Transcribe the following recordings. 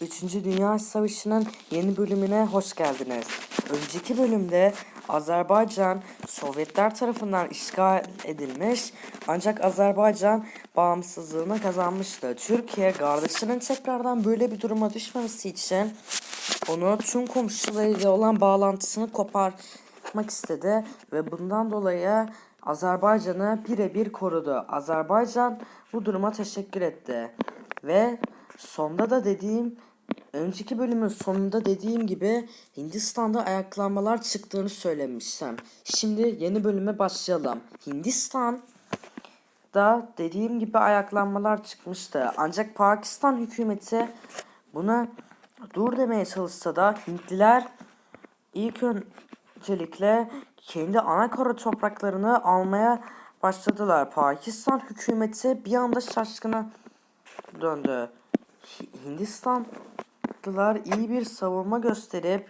3. Dünya Savaşı'nın yeni bölümüne hoş geldiniz. Önceki bölümde Azerbaycan Sovyetler tarafından işgal edilmiş ancak Azerbaycan bağımsızlığını kazanmıştı. Türkiye kardeşinin tekrardan böyle bir duruma düşmemesi için onu tüm komşularıyla olan bağlantısını koparmak istedi ve bundan dolayı Azerbaycan'ı birebir korudu. Azerbaycan bu duruma teşekkür etti. Ve sonda da dediğim önceki bölümün sonunda dediğim gibi Hindistan'da ayaklanmalar çıktığını söylemiştim. Şimdi yeni bölüme başlayalım. Hindistan da dediğim gibi ayaklanmalar çıkmıştı. Ancak Pakistan hükümeti buna dur demeye çalışsa da Hintliler ilk öncelikle kendi ana kara topraklarını almaya başladılar. Pakistan hükümeti bir anda şaşkına döndü. Hi- Hindistanlılar iyi bir savunma gösterip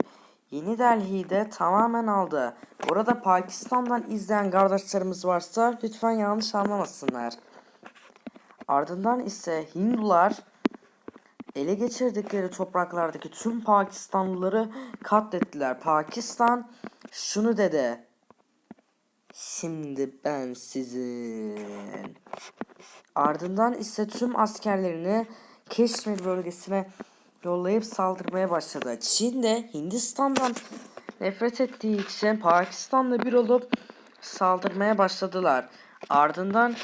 Yeni Delhi'yi de tamamen aldı. Orada Pakistan'dan izleyen kardeşlerimiz varsa lütfen yanlış anlamasınlar. Ardından ise Hindular ele geçirdikleri topraklardaki tüm Pakistanlıları katlettiler. Pakistan şunu dedi. Şimdi ben sizin. Ardından ise tüm askerlerini Keşmir bölgesine yollayıp saldırmaya başladı. Çin de Hindistan'dan nefret ettiği için Pakistan'la bir olup saldırmaya başladılar. Ardından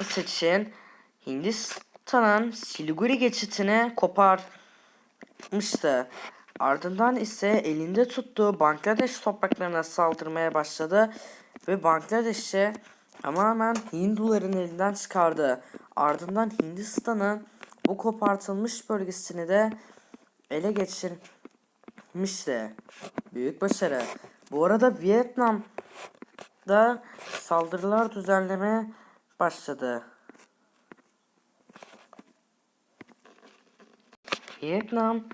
ise Çin Hindistan'ın Siliguri geçitini koparmıştı. Ardından ise elinde tuttuğu Bangladeş topraklarına saldırmaya başladı ve Bangladeş'i tamamen Hinduların elinden çıkardı. Ardından Hindistan'ın bu kopartılmış bölgesini de ele geçirmişti. Büyük başarı. Bu arada Vietnam'da saldırılar düzenlemeye başladı. Vietnam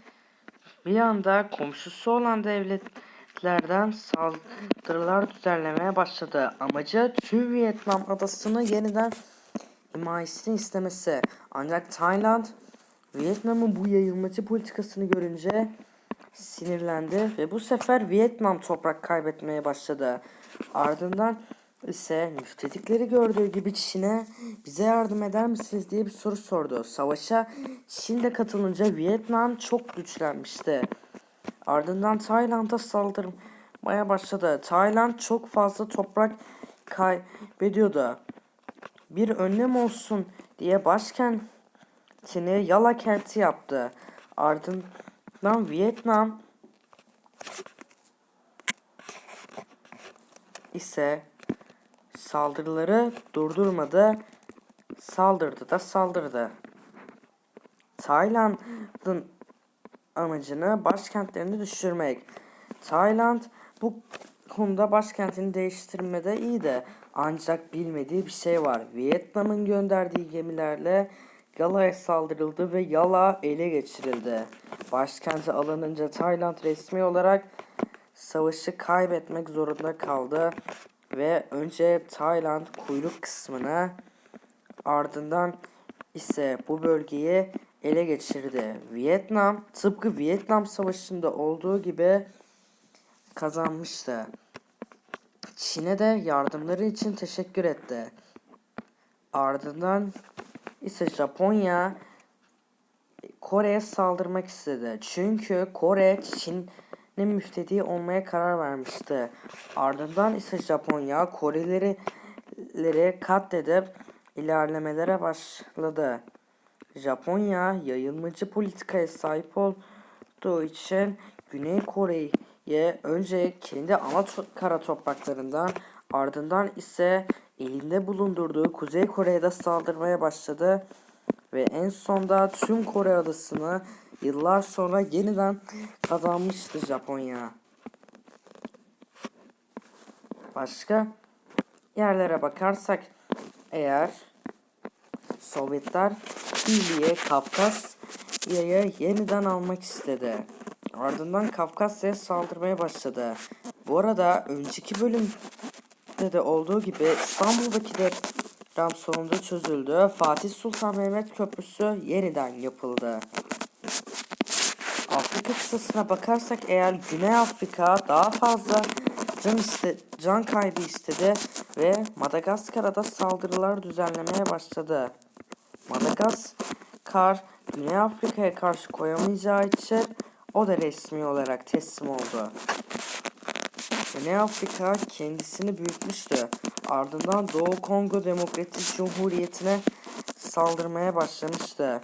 bir anda komşusu olan devletlerden saldırılar düzenlemeye başladı. Amacı tüm Vietnam adasını yeniden himayesini istemesi. Ancak Tayland Vietnam'ın bu yayılmacı politikasını görünce sinirlendi ve bu sefer Vietnam toprak kaybetmeye başladı. Ardından ise müftetikleri gördüğü gibi Çin'e bize yardım eder misiniz diye bir soru sordu. Savaşa Çin de katılınca Vietnam çok güçlenmişti. Ardından Tayland'a saldırmaya başladı. Tayland çok fazla toprak kaybediyordu. Bir önlem olsun diye başkentini Yala kenti yaptı. Ardından Vietnam ise saldırıları durdurmadı. Saldırdı da saldırdı. Tayland'ın amacını başkentlerini düşürmek. Tayland bu konuda başkentini değiştirmede iyi de ancak bilmediği bir şey var. Vietnam'ın gönderdiği gemilerle Yala'ya saldırıldı ve Yala ele geçirildi. Başkenti alınınca Tayland resmi olarak savaşı kaybetmek zorunda kaldı ve önce Tayland kuyruk kısmını ardından ise bu bölgeyi ele geçirdi. Vietnam tıpkı Vietnam Savaşı'nda olduğu gibi kazanmıştı. Çin'e de yardımları için teşekkür etti. Ardından ise Japonya Kore'ye saldırmak istedi. Çünkü Kore Çin'in müftediği olmaya karar vermişti. Ardından ise Japonya Korelileri katledip ilerlemelere başladı. Japonya yayılmacı politikaya sahip olduğu için Güney Kore'ye önce kendi ana to- kara topraklarından ardından ise elinde bulundurduğu Kuzey Kore'ye de saldırmaya başladı ve en sonda tüm Kore adasını yıllar sonra yeniden kazanmıştı Japonya. Başka yerlere bakarsak eğer Sovyetler Birliği Kafkasya'yı yeniden almak istedi. Ardından Kafkasya'ya saldırmaya başladı. Bu arada önceki bölümde de olduğu gibi İstanbul'daki deprem sonunda çözüldü. Fatih Sultan Mehmet Köprüsü yeniden yapıldı. Afrika kıtasına bakarsak eğer Güney Afrika daha fazla can iste can kaybı istedi ve Madagaskar'a da saldırılar düzenlemeye başladı. Madagaskar Güney Afrika'ya karşı koyamayacağı için o da resmi olarak teslim oldu. Güney Afrika kendisini büyütmüştü. Ardından Doğu Kongo Demokratik Cumhuriyeti'ne saldırmaya başlamıştı.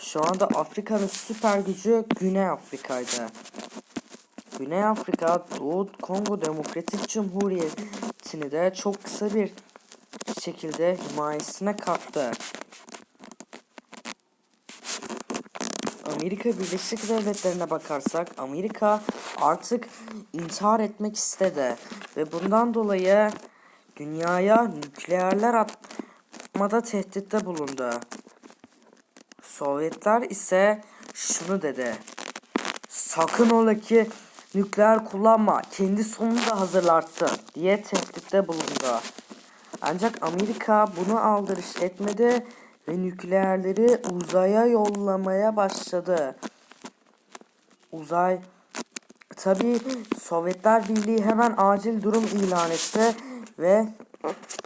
Şu anda Afrika'nın süper gücü Güney Afrika'ydı. Güney Afrika Doğu Kongo Demokratik Cumhuriyeti'ni de çok kısa bir şekilde himayesine kattı. Amerika Birleşik Devletleri'ne bakarsak Amerika artık intihar etmek istedi ve bundan dolayı dünyaya nükleerler atmada tehditte bulundu. Sovyetler ise şunu dedi. Sakın ola ki nükleer kullanma, kendi sonunu da hazırlarsın diye tehditte bulundu. Ancak Amerika bunu aldırış etmedi ve nükleerleri uzaya yollamaya başladı. Uzay Tabi Sovyetler Birliği hemen acil durum ilan etti ve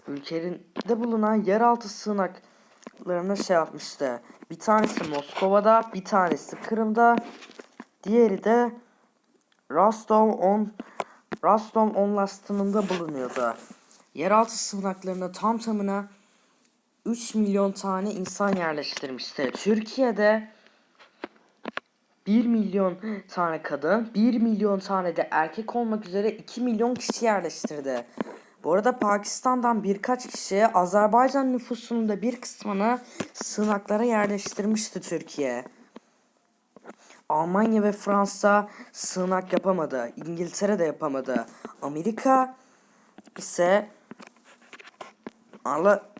ülkelerinde bulunan yeraltı sığınaklarına şey yapmıştı. Bir tanesi Moskova'da, bir tanesi Kırım'da, diğeri de Rostov on Rostov Onlasti'nde bulunuyordu. Yeraltı sığınaklarına tam tamına 3 milyon tane insan yerleştirmişti. Türkiye'de 1 milyon tane kadın, 1 milyon tane de erkek olmak üzere 2 milyon kişi yerleştirdi. Bu arada Pakistan'dan birkaç kişi Azerbaycan nüfusunun da bir kısmını sığınaklara yerleştirmişti Türkiye. Almanya ve Fransa sığınak yapamadı. İngiltere de yapamadı. Amerika ise Ala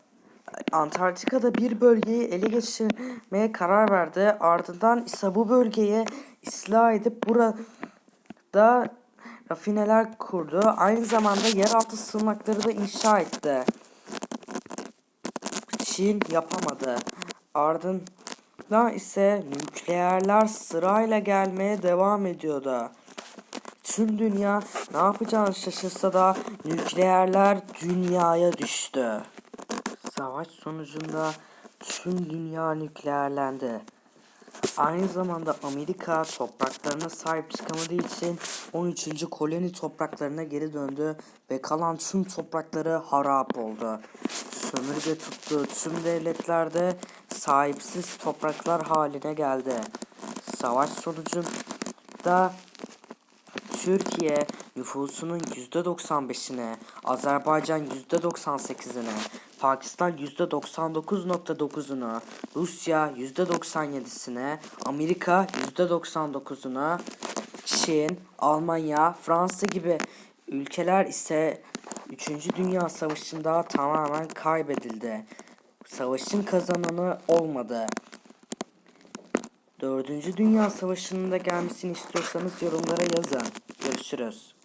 Antarktika'da bir bölgeyi ele geçirmeye karar verdi. Ardından ise bu bölgeyi ıslah edip burada rafineler kurdu. Aynı zamanda yeraltı sığınakları da inşa etti. Çin yapamadı. Ardından ise nükleerler sırayla gelmeye devam ediyordu. Tüm dünya ne yapacağını şaşırsa da nükleerler dünyaya düştü. Savaş sonucunda tüm dünya nükleerlendi. Aynı zamanda Amerika topraklarına sahip çıkamadığı için 13. koloni topraklarına geri döndü ve kalan tüm toprakları harap oldu. Sömürge tuttuğu tüm devletlerde sahipsiz topraklar haline geldi. Savaş sonucunda Türkiye nüfusunun %95'ine, Azerbaycan %98'ine, Pakistan %99.9'una, Rusya %97'sine, Amerika %99'una, Çin, Almanya, Fransa gibi ülkeler ise 3. Dünya Savaşı'nda tamamen kaybedildi. Savaşın kazananı olmadı. Dördüncü Dünya Savaşı'nın da gelmesini istiyorsanız yorumlara yazın. Görüşürüz.